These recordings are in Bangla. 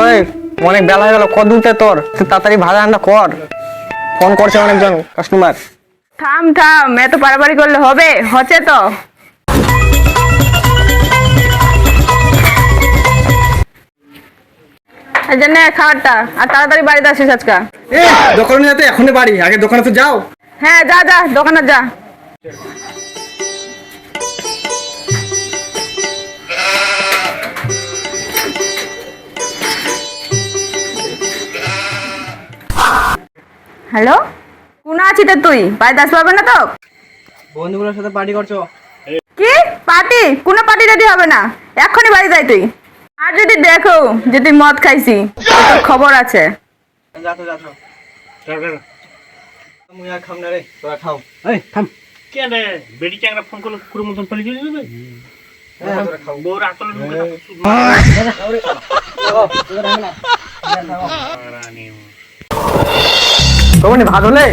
ওই অনেক বেলা হয়ে গেল কত উঠে তোর? তাড়াতাড়ি ভাড়া রান্না কর। ফোন করছে অনেকজন কাস্টমার থাম থাম এত পারাপারি করলে হবে হচ্ছে তো। জন্য খাবারটা আর তাড়াতাড়ি বাড়িতে আসিস আজকা। এ দোকানে যেতে এখনই বাড়ি আগে দোকানে তো যাও। হ্যাঁ যা যা দোকানে যা। হ্যালো? কোন আছিস রে তুই? বাড়িতে আসতে পারবে না তো? বন্ধুগুলোর সাথে পার্টি করছ? কি? পার্টি কোনো পার্টি রেডি হবে না? এক্ষুনি বাড়ি যাই তুই। আর যদি দেখো যে তুই মদ খাইছি তোর খবর আছে। যাতো যাতো মুই আর খাম না রে তোরা খাও। এই থাম। কেন বেডি চ্যাংরা ফোন করলে কুকুরের মতন পালিয়ে চলে যাবে? তোরা খাও। বউর আতলে ঢুকে তখনই ভাত হলে?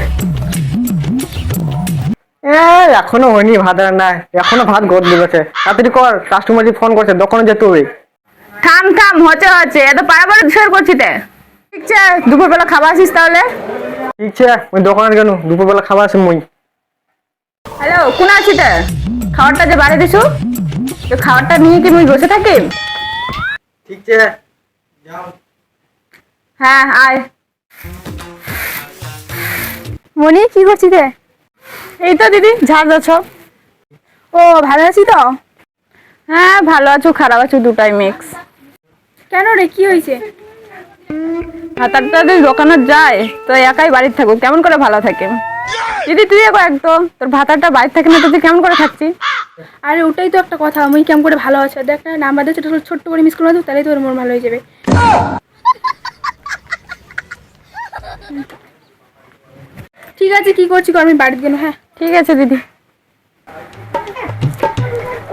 এ এখনও হয়নি ভাত রান্না এখনও ভাত গদ দিবেছে। তাড়াতাড়ি কর কাস্টমার যে ফোন করছে দোকানে যেতে হবে থাম থাম হচ্ছে হচ্ছে। এত পারাপারি শেয়ার করছি তে। ঠিক আছে দুপুরবেলা খাবার আসিস তাহলে? ঠিক আছে ওই দোকানে কেন দুপুরবেলা খাবার আছে মুই। হ্যালো কোন আছিস তে? খাবারটা যে বাড়ি দিছু? তো খাবারটা নিয়ে কি মুই বসে থাকি? ঠিক আছে যাও। হ্যাঁ আয়। মনি কি করছিস রে? এই তো দিদি ঝাড় সব। ও ভালো আছি তো? হ্যাঁ ভালো আছো খারাপ আছো দুটাই মিক্স কেন রে কি হয়েছে? ভাতারটা যদি দোকানে যায় তো একাই বাড়িতে থাকো কেমন করে ভালো থাকে? দিদি তুই একো একদম তোর ভাতারটা বাড়িতে থাকে না তো তুই কেমন করে থাকছিস? আরে ওটাই তো একটা কথা আমি কেমন করে ভালো আছে? দেখ না নাম্বার ছোট ছোট্ট করে মিস করে দাও তাহলেই তোর মন ভালো হয়ে যাবে। ঠিক আছে কি করছি কর, আমি বাড়িতে গেল হ্যাঁ। ঠিক আছে দিদি।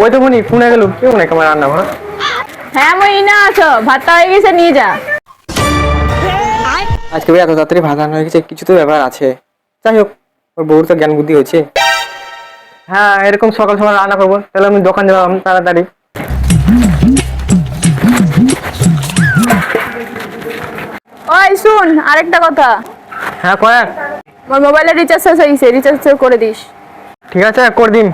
ওই তো মনি ফোনে গেল কেউ নাই আমার রান্না ঘর হ্যাঁ মই না আছো। ভাতটা হয়ে গেছে নিয়ে যা। আজকে এত তাড়াতাড়ি ভাত রান্না হয়ে গেছে কিছু তো ব্যাপার আছে। যাই হোক ওর বউর তো জ্ঞান বুদ্ধি হয়েছে। হ্যাঁ এরকম সকাল সকাল রান্না করব তাহলে আমি দোকান যাব তাড়াতাড়ি। ওই শুন আরেকটা কথা। হ্যাঁ কয়েক আমার মোবাইলে রিচার্জ শেষ হয়ে গেছে রিচার্জ করে দিস। ঠিক আছে করে দিন।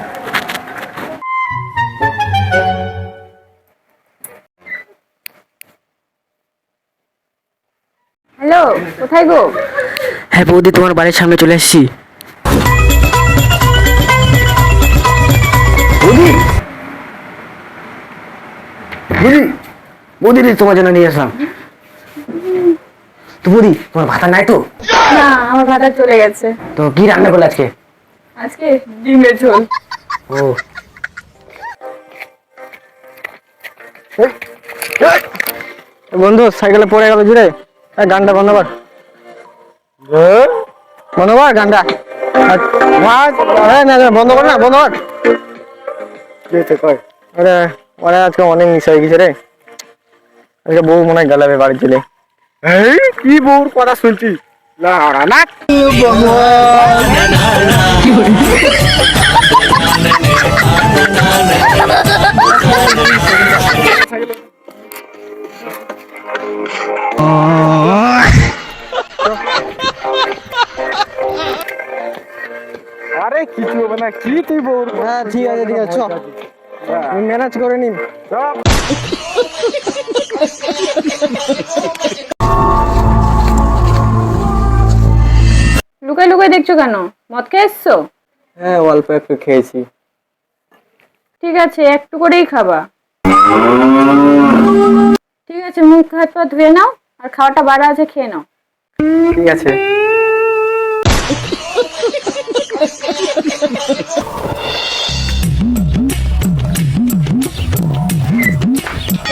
হ্যালো কোথায় গো? হ্যাঁ বৌদি তোমার বাড়ির সামনে চলে এসেছি। বুঝি বুঝি রে তোমার জন্য নিয়ে আসলাম। তো বুঝি তোমার ভাতা নাই তো? না আমার ভাতা চলে গেছে। তো কি রান্না করলে আজকে? আজকে ডিমের ঝোল। ও। বন্ধু সাইকেলে পড়ে গেল জুড়ে। গানটা বন্ধ কর বন্ধ কর গানটা। আর আরে বন্ধ কর না বন্ধ কর। আরে ওরে আজকে অনেক মিস হয়ে গেছে রে। আজকে বউ মনে হয় গেলাবে বাড়ি চলে এই কি বউর কথা শুনছি না আরে কিছু হবে না কি তুই বউর হ্যাঁ ঠিক আছে ঠিক আছে ম্যানেজ করে নিন লুকাই দেখছ কেন? মদ খেয়ে এসছো হ্যাঁ অল্প একটু খেয়েছি। ঠিক আছে একটু করেই খাবা। ঠিক আছে মুখ হাত পা ধুয়ে নাও আর খাওয়াটা বাড়া আছে খেয়ে নাও। ঠিক আছে।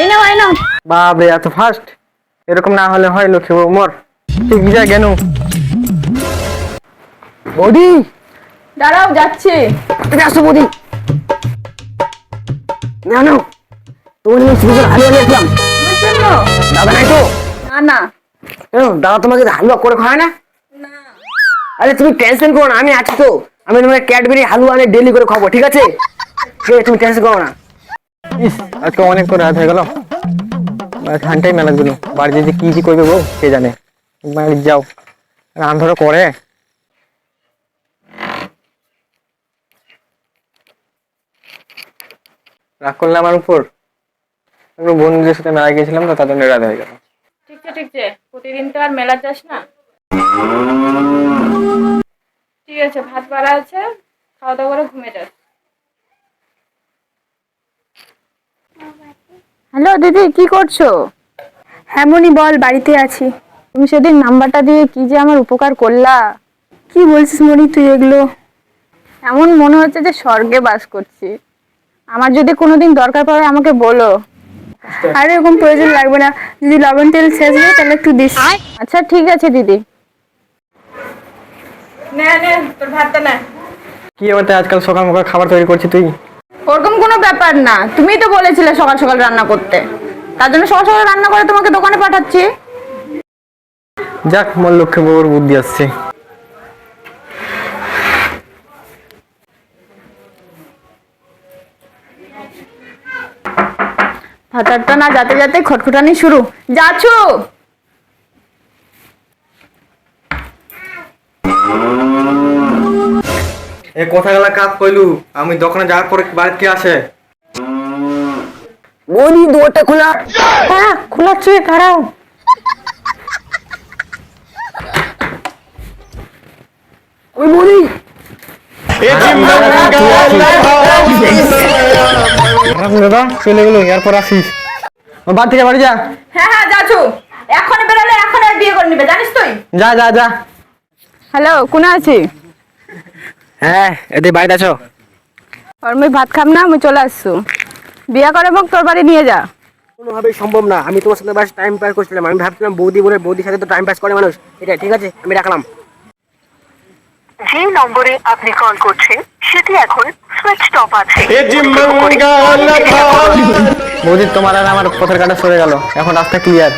এই নাও এই নাও। বাপরে এত ফাস্ট এরকম না হলে হয় লক্ষ্মী মর। ঠিক যা কেন বৌদি? দাঁড়াও যাচ্ছি। এটা আসো বুঝি না না তোমার জন্য স্পেশাল হালুয়া নিয়ে আসলাম? দাদা নাই তো? না না। দাদা তোমাকে হালুয়া করে খাওয়ায় না? আরে তুমি টেনশন করো না আমি আছি তো। আমি তোমাকে ক্যাডবেরি হালুয়া এনে ডেলি করে খাব ঠিক আছে? তুমি টেনশন করো না। ইস আজকে অনেক করে রাত হয়ে গেল। ঠান্ডাই মেলা দিল। বাড়িতে যে কি কি করবে গো কে জানে? বাড়ি যাও। রান ধরো করে। রাগ করলে আমার উপর। একটু বন্ধুদের সাথে মেলা গেছিলাম তো তার জন্য রাত হয়ে গেল। ঠিক আছে ঠিক আছে। প্রতিদিন তো আর মেলা যাস না। ঠিক আছে ভাত বাড়া আছে। খাওয়া দাওয়া করে ঘুমে যাস। হ্যালো দিদি কি করছ? হ্যাঁ বল বাড়িতে আছি। তুমি সেদিন নাম্বারটা দিয়ে কি যে আমার উপকার করলা? কি বলছিস মনি তুই এগুলো? এমন মনে হচ্ছে যে স্বর্গে বাস করছি। আমার যদি কোনোদিন দরকার পড়ে আমাকে বলো। আর এরকম প্রয়োজন লাগবে না। যদি লবণ তেল শেষ হয় তাহলে একটু দিস। আচ্ছা ঠিক আছে দিদি। নে নে তোর ভাতটা নে। কি এবার আজকাল সকাল সকাল খাবার তৈরি করছি তুই? ওরকম কোনো ব্যাপার না। তুমিই তো বলেছিলে সকাল সকাল রান্না করতে। তার জন্য সকাল সকাল রান্না করে তোমাকে দোকানে পাঠাচ্ছি। যাক মোর লক্ষ্যে বউর বুদ্ধি আসছে। ভাতারটা না যাতে যাতে খটখটানি শুরু। যাচ্ছো? এই কথাগুলা কাজ কইলু? আমি দোকানে যাওয়ার পরে বাড়িতে কে আসে? বৌদি দোরটা খোলা। হ্যাঁ খোলা খোলাচ্ছে দাঁড়াও। ওই বৌদি। দাদা চলে গেলো এরপর আসিস। বাড়ি থেকে বাড়ি যা। হ্যাঁ হ্যাঁ যাচ্ছো এখনই বেরোলে এখন আর বিয়ে করে নিবে জানিস তুই? যা যা যা। হ্যালো কোন আছি? হ্যাঁ এতে বাড়িতে আছো? আর আমি ভাত খাম না আমি চলে আসছো। বিয়ে করে মোক তোর বাড়ি নিয়ে যা। কোনোভাবেই সম্ভব না। আমি তোমার সাথে বাস টাইম পাস করছিলাম। আমি ভাবছিলাম বৌদি বলে বৌদির সাথে তো টাইম পাস করে মানুষ। এটা ঠিক আছে আমি রাখলাম। যে নম্বরে আপনি কল করছেন সেটি এখন বৌদি তোমার আর আমার পথের কাটা সরে গেল। এখন রাস্তা ক্লিয়ার